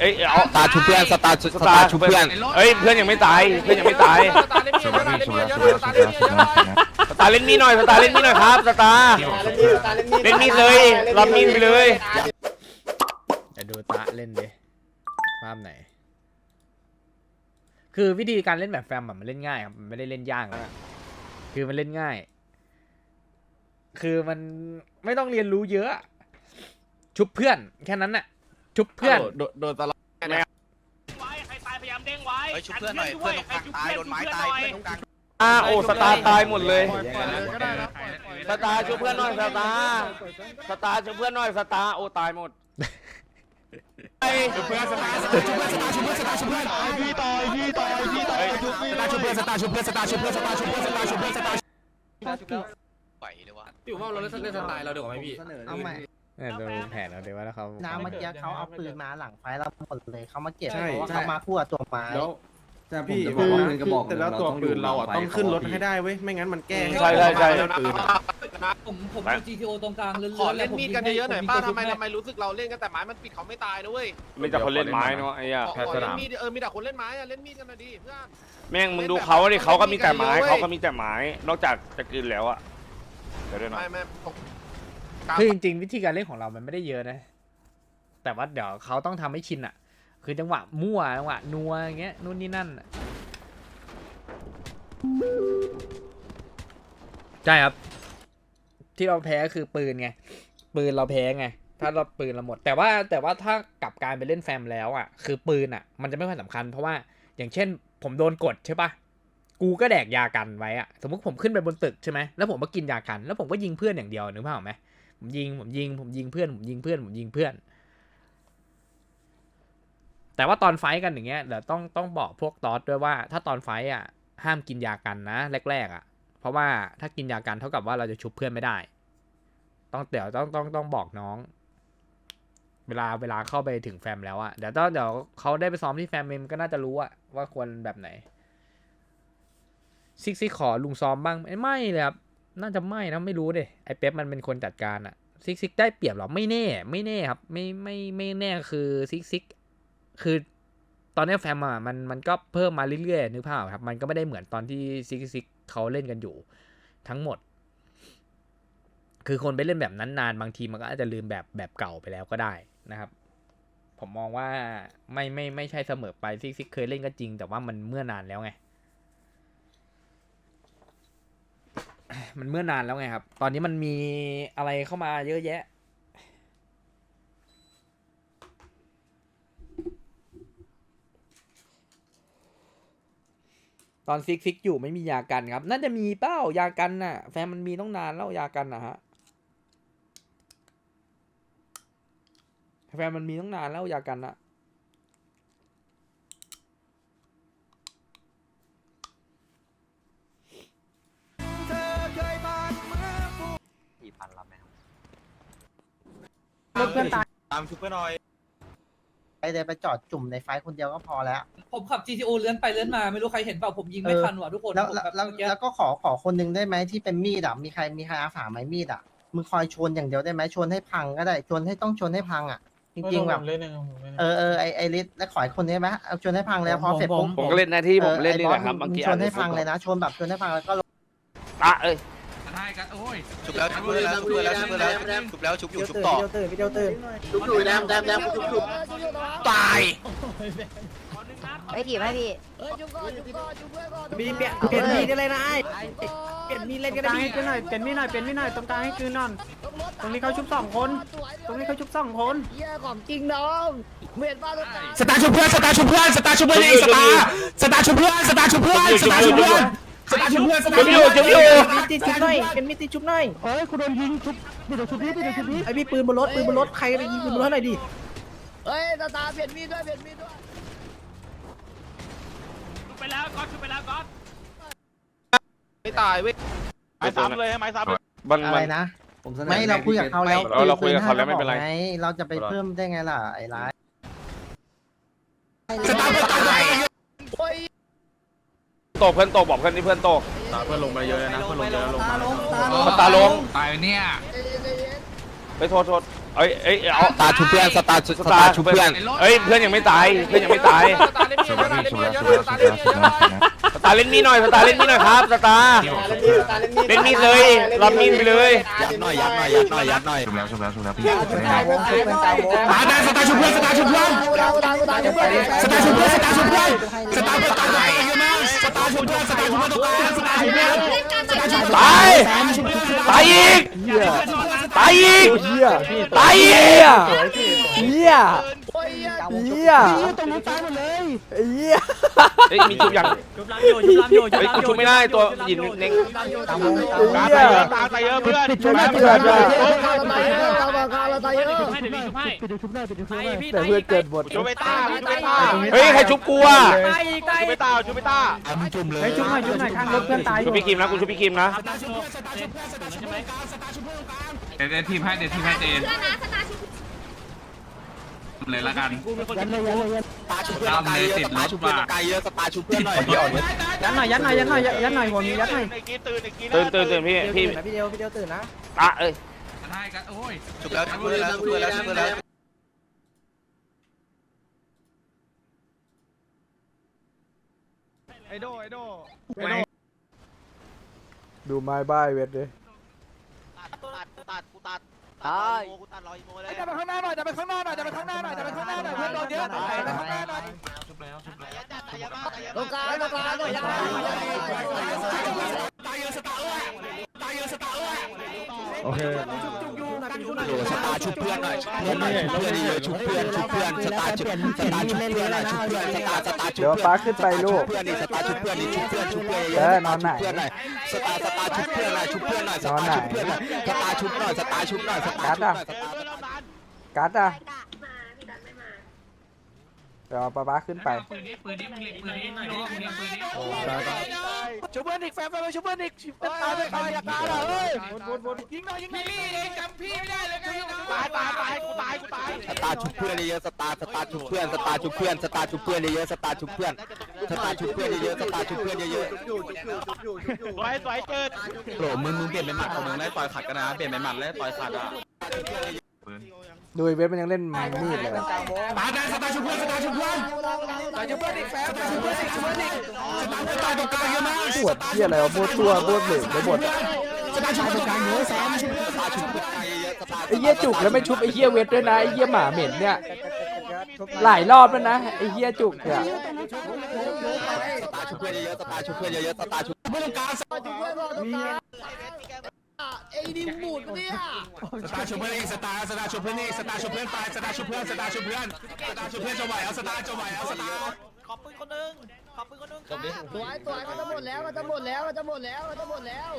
เอ้ยเอาสตาร์ชุบเพื่อนสตาร์ชุบสตาร์ชุบเพื่อนเอ้ยเพื่อนยังไม่ตายเพื่อนยังไม่ตายตาเล่นมีดเยอะเล่นมีดเยอะตาเล่นมีดเยอะสตาร์เล่นมีดหน่อยสตาร์เล่นมีดหน่อยครับสตาร์เล่นมีดเลยรับมีดไปเลยเดี๋ยวดูตะเล่นดิภาพไหน คือวิธีการเล่นแบบแฟมอะมันเล่นง่ายครับมันไม่ได้เล่นยากนะคือมันเล่นง่าย คือมันไม่ต้องเรียนรู้เยอะ ชุบเพื่อนแค่นั้นน่ะ ชุบเพื่อนโดนตลอดไว้ใครตายพยายามเด้งไว้เฮ้ยชุบเพื่อนหน่อยเพื่อนตรงกลางตายโดนไม้ตายเพื่อนตรงกลางอ่าโอ้สตาร์ตายหมดเลย ก็ได้นะสตาร์ช่วยเพื่อนหน่อยสตาร์สตาร์ช่วยเพื่อนหน่อยสตาร์โอ้ตายหมดไอ้เพื่อนสตาร์พี่ต่อยพี่ต่อยพี่ต่อยสตาร์ชุบเพื่อนสตาร์ชุบเพื่อนสตาร์ชุบเพื่อนสตาร์ชุบเพื่อนสตาร์ชุบเพื่อนสตาร์ไหวเลยวะพี่ว่าเราเล่นเล่นสไตล์เราดีกว่าไหมพี่เอาใหม่ เนี่ยดูแผนเราเดี๋ยวว่าแล้วเขาน้ำเมื่อกี้เขาเอาปืนมาหลังไฟเราหมดเลยเขามาเก็บใช่เพราะว่าใช่ เขามาคู่กับตัวไม้แล้วแต่พี่ผมจะบอกว่ามันกระบอกแต่แล้วเราตัวต้องปืนเราอะอยู่ต้องขึ้นรถไฟเขาให้ได้เว้ยไม่งั้นมันแก้ให้ใช่ใช่ใช่ ปืนอะผมผมดู GTO ตรงกลางเรื่อยๆขอเล่นมีดกันเยอะๆหน่อยป้าผมทำไมยิงทำไมรู้สึกเราเล่นกันแต่ไม้มันปิดเขาไม่ตายนะเว้ยไม่จะคนเล่นไม้เนาะไอ้อะขอขอเล่นมีดเออมีแต่คนเล่นไม้อะเล่นมีดกันหน่อยดิเพื่อนแม่งมึงดูเขาดิเขาก็มีแต่ไม้เขาก็มีแต่ไม้นอกจากจะกินแล้วอะเดี๋ยวด้วยนะไม่ไม่ผม คือจริงๆวิธีการเล่นของเรามันไม่ได้เยอะนะ แต่ว่าเดี๋ยวเขาต้องทำให้ชินอะ คือจังหวะมั่วจังหวะนัวอย่างเงี้ยนู่นนี่นั่นอะใช่ครับ ที่เราแพ้คือปืนไง ปืนเราแพ้ไง ถ้าเราปืนเราหมด แต่ว่าแต่ว่าถ้ากลับการไปเล่นแฟมแล้วอะ คือปืนอะ มันจะไม่ค่อยสำคัญเพราะว่าอย่างเช่น ผมโดนกดใช่ปะกูก็แดกยากันไว้อะสมมติผมขึ้นไปบนตึกใช่ไหมแล้วผมก็กินยากัน แล้วผมก็ยิงเพื่อนอย่างเดียวนึกภาพออกไหม ผมยิงผมยิงผมยิงเพื่อนผมยิงเพื่อนผมยิงเพื่อน แต่ว่าตอนไฟกันอย่างเงี้ยเดี๋ยวต้องต้องบอกพวกตอสด้วยว่า ถ้าตอนไฟอะ ห้ามกินยากันนะแรกๆอะ เพราะว่าถ้ากินยากันเท่ากับว่าเราจะชุบเพื่อนไม่ได้ ต้องเดี๋ยวต้องต้องต้องบอกน้อง เวลาเวลาเข้าไปถึงแฟมแล้วอะเดี๋ยวต้องเดี๋ยวเขาได้ไปซ้อมที่แฟมเมมก็น่าจะรู้อะว่าควรแบบไหนซิกซิกขอลุงซ้อมบ้างไม่เลยครับ น่าจะไม่นะไม่รู้เดไอเป๊ปมันเป็นคนจัดการอะซิกซิกได้เปรียบหรอไม่แน่ ไม่แน่ครับ ไม่ไม่ไม่แน่คือซิกซิกคือตอนนี้แฟมอะมันมันก็เพิ่มมาเรื่อยๆนึกภาพครับ มันก็ไม่ได้เหมือนตอนที่ซิกซิกเขาเล่นกันอยู่ ทั้งหมด คือคนไปเล่นแบบนั้นนานบางทีมันก็อาจจะลืมแบบแบบเก่าไปแล้วก็ได้นะครับ ผมมองว่าไม่ไม่ไม่ใช่เสมอไปซิกซิกเคยเล่นก็จริง แต่ว่ามันเมื่อนานแล้วไง มันเมื่อนานแล้วไงครับ ตอนนี้มันมีอะไรเข้ามาเยอะแยะ ตอนซิกซิกอยู่ไม่มียากันครับ น่าจะมีเป้ายากันน่ะ แฟนมันมีต้องนานแล้วยากันนะฮะแฟนมันมีต้องนานแล้วยากันอะ รถเพื่อนตาย ตามชุบเพื่อนหน่อย ไปเลยไปจอดจุ่มในไฟคนเดียวก็พอแล้ว ผมขับ GTO เลื่อนไปเลื่อนมาไม่รู้ใครเห็นเปล่าผมยิงไม่ทันว่ะทุกคนแล้วผมแล้วแบบแล้วเมื่อกี้แล้วก็ขอขอคนหนึงได้ไหมที่เป็นมีดอะ มีใครมีใครอาสาไหมมีดอะ มึงคอยชนอย่างเดียวได้ไหมชนให้พังก็ได้ ชนให้ต้องชนให้พังอะ จริงๆแบบเออเออไอไอริสแล้วขออีกคนได้ไหมเอาชนให้พังแล้วพอเสร็จปุ๊บผมก็เล่นหน้าที่ผมเล่นนี่แหละออครับไอ้เมื่อกี้ชนให้พังเลยนะชนแบบชนให้พังแล้วก็ลง อะเอ้ย ชุบแล้วชุบเพื่อนแล้วชุบเพื่อนแล้วชุบเพื่อนแล้วชุบแล้วชุบอยู่ชุบต่อตื่นพี่เดียวตื่นชุบอยู่แดมแดมแดมชุบชุบตายไปถีบให้พี่มีเปลี่ยนเปลี่ยนมีดเลยนะไอ้เปลี่ยนมีดเล่นก็ได้ให้คืนหน่อยเปลี่ยนมีดหน่อยเปลี่ยนมีดหน่อยตรงกลางให้คืนหน่อยตรงนี้เขาชุบสองคน ตรงนี้เขาชุบสองคนเยี่ยของจริงน้องเวียนบ้านรถตายสตาร์ชุบเพื่อนสตาร์ชุบเพื่อนสตาร์ชุบเพื่อนเองสตาร์สตาร์ชุบเพื่อนสตาร์ชุบเพื่อนสตาร์ชุบเพื่อนสตาร์ ชุบเพื่อนสตาร์ชุบจุ๊บอยู่จุ๊บอยู่มีดตีชุบหน่อยเป็นมีดตีชุบหน่อยเฮ้ยคุณโดนยิงชุบเดี๋ยวชุบนี้เดี๋ยวชุบนี้ไอพี่ปืนบนรถปืนบนรถใครไปยิงปืนบนรถหน่อยดิเฮ้ยตาตาเปลี่ยนมีดด้วยเปลี่ยนมีดด้วยไปแล้วก๊อตไปแล้วก๊อตไม่ตายเว้ยไม้ซ้ำเลยไม้ซ้ำมันอะมัไรนนะผมเสนอไม่เราคุยกับเขาแล้วเราเราคุยกับเขาแล้วไม่เป็นไรไงเราจะไปเพิ่มได้ไงล่ะไอ้ร้ายสตาร์ตายโอ้ย ตกเพื่อนตกบอกเพื่อนที่เพื่อนตกเพื่อนลงไปเยอะเลยนะเพื่อนลงเยอะลงมาสตาร์ลงใจเย็นใจเย็นไปโทษโทษเอ้ยเอ้ยเอาสตาร์ชุบเพื่อนสตาร์สตาร์ชุบเพื่อนเอ้ยเพื่อนยังไม่ตายเพื่อนยังไม่ตายสตาร์เล่นมีดเยอะนะเล่นมีดเยอะนะสตาร์เล่นมีดเยอะนะสตาร์เล่นมีดหน่อยสตาร์เล่นมีดหน่อยครับสตาร์เล่นมีดเลยรับมีดไปเลยยัดหน่อยยัดหน่อยยัดหน่อยยัดหน่อยชุบแล้วชุบแล้วชุบแล้วพี่ตาสตาร์ชุบเพื่อนสตาร์ชุบเพื่อนตาตาจะไปสตาร์ชุบเพื่อนสตาร์ชุบเพื่อนสตาร์เพื่อนตายเยอะมากส ตาร์ชุบเพื่อนสตาร์ชุบเพื่อนตรงกลางสตาร์ชุบเพื่อนสตาร์ชุบเพื่อนตายตายอีกตายอีกตาย อีกโอ้ยเหี้ยตรงนั้นตายหมดเลยเหี้ยเฮ้ยมีชุบยังเฮ้ยกูชุบไม่ได้ตัวหยินเน่งตามวงตายเยอะตายตายเยอะเพื่อนปิดชุบหน้าปิดชุบหน้าตาตายเยอะตาตาตายเยอะแต่เพื่อนเกิดหมดชุบไปตาชุบไปตาเฮ้ยใครชุบกูอะชุบไปตาชุบไปตาเอามึงจุ่มเลยชุบหน่อยชุบหน่อยข้างรถเพื่อนตายอชุบยู่พี่คิมนะกูชุบพี่คิมนะเดี๋ยวทีมให้เดี๋ยวทีมให้เจน เลยละกันยันเลยยันเลยยันสตาร์ชุบเพื่อนตายเยอะสตาร์ชุบเพื่อนตายเยอะสตาร์ชุบเพื่อนหน่อยเดี๋ยวยันหน่อยยันหน่อยยันหน่อยยันหน่อยหัวมียันหน่อยตื่นตื่นตื่นพี่พี่พี่เดียวพี่เดียวตื่นนะอะเอ้ยให้กันโอ้ยชุบแล้วชุบเพื่อนแล้วชุบเพื่อนแล้วชุบเพื่อนแล้วดูไม้บ้ายเวทเลย ตายจะไปข้างหน้าหน่อยจะไปข้างหน้าหน่อยจะไปข้างหน้าหน่อยจะไปข้างหน้าหน่อยเพื่อนโดนเยอะไปข้างหน้าหน่อยชุบแล้วชุบแล้วตรงกลางตรงกลางเลยยังโอเค สตาร์ชุบเพื่อนหน่อยชุบเพื่อนหน่อยชุบเพื่อนเยอะชุบเพื่อนชุบเพื่อนสตาร์ชุบสตาร์ชุบเพื่อนหน่อยชุบเพื่อนสตาร์สตาร์ชุบเดี๋ยวป้าขึ้นไปลูกเพื่อนนี่สตาร์ชุบเพื่อนนี่ชุบเพื่อนชุบเพื่อนเยเออะอนอนไหนเพื่อนหน่อยสตาร์สตาร์ชุบเพื่อนหน่อยชุบเพื่อนหน่อยสตาร์ชุบเพื่อนหน่อยสตาร์ชุบหน่อยสตาร์ชุบหน่อยสตาร์ชุบหน่อยสตาร์กัดอะ เดี๋ยวป้าป้าขึ้นไปปืนนี้ปืนนี้มึงเล็งปืนนี้หน่อยดิมึงเล็งปืนนี้ชุบเพื่อนอีกแฟนแฟนชุบเพื่อนอีกตายตายอย่าตายเลยยิงหน่อยยิงหน่อยตายตายตายกูตายกูตายสตาร์ชุบเพื่อนเยอะสตาร์สตาร์ชุบเพื่อนสตาร์ชุบเพื่อนสตาร์ชุบเพื่อนเยอะสตาร์ชุบเพื่อนสตาร์ชุบเพื่อนเยอะสตาร์ชุบเพื่อนเยอะสวยสวยเกิดโหลมึงมึงเปลี่ยนเป็นหมัดของมึงได้ต่อยขัดกันนะเปลี่ยนเป็นหมัดแล้วต่อยขัดอะ ดูไอ้เวทมันยังเล่นมีดเลยตาได้สตาร์ชุบเพื่อนสตาร์ชุบเพื่อนชุบเพื่อนอีกแฟนชุบเพื่อนอีกชุบเพื่อนอีกสตาร์ตายตรงกลางเยอะมากปวดเหี้ยอะไรวะปวดตัวปวดเหล็กไปหมดอะสตาร์ชุบตรงกลางเยอะแซมสตาร์ชุบเพื่อนเยอะสตาร์ไอ้เหี้ยจุกแล้วไม่ชุบไอ้เหี้ยเวทด้วยนะไอ้เหี้ยหมาเหม็นเนี่ยหลายรอบแล้วนะไอ้เหี้ยจุกเนี่ยสตาร์ชุบเพื่อนเยอะสตาร์ชุบเพื่อนเยอะสตาร์ชุบเพื่อนตรงกลาง ชุบเพื่อนบอกตรงกลางไอ้ดิมบูดเนี่ยสตาร์ชุบเพื่อนอีกสตาร์สตาร์ชุบเพื่อนอีกสตาร์ชุบเพื่อนตายสตาร์ชุบเพื่อนสตาร์ชุบเพื่อนสตาร์ชุบเพื่อนจะไหวเอาสตาร์จะไหวเอาสตาร์สวยสวยมันจะหมดแล้วมันจะหมดแล้วมันจะหมดแล้วมันจะหมดแล้ว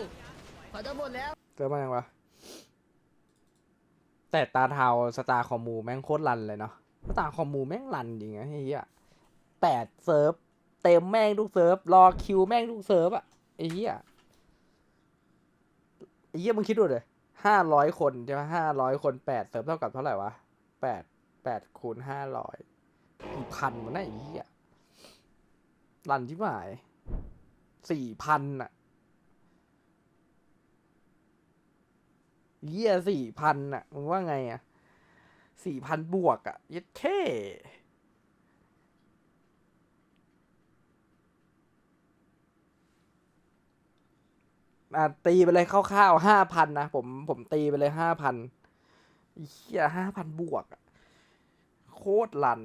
มันจะหมดแล้วเจอมายังวะแต่ตาเทาสตาร์คอมมูแม่งโคตรรันเลยเนาะสตาร์คอมมูแม่งรันจริงนะไอ้เหี้ยแปดเซิร์ฟเต็มแม่งทุกเซิร์ฟรอคิวแม่งทุกเซิร์ฟอะไอ้เหี้ยไอ้ เหี้ยมึงคิดดูเลยห้าร้อยคนใช่ไหมห้าร้อยคนแปดเซิร์ฟเท่ากับเท่าไหร่วะแปดแปดคูณห้าร้อยพันวะเนี่ยไอ้เหี้ยรันที่หมายสี่พันอะเยี่ยสี่พันอะมึงว่าไงอะสี่พันบวกอะยัดแค่ อะตีไปเลยคร่าวๆห้าพันนะผมผมตีไปเลยห้าพันเฮียห้าพันบวก โคตรลัน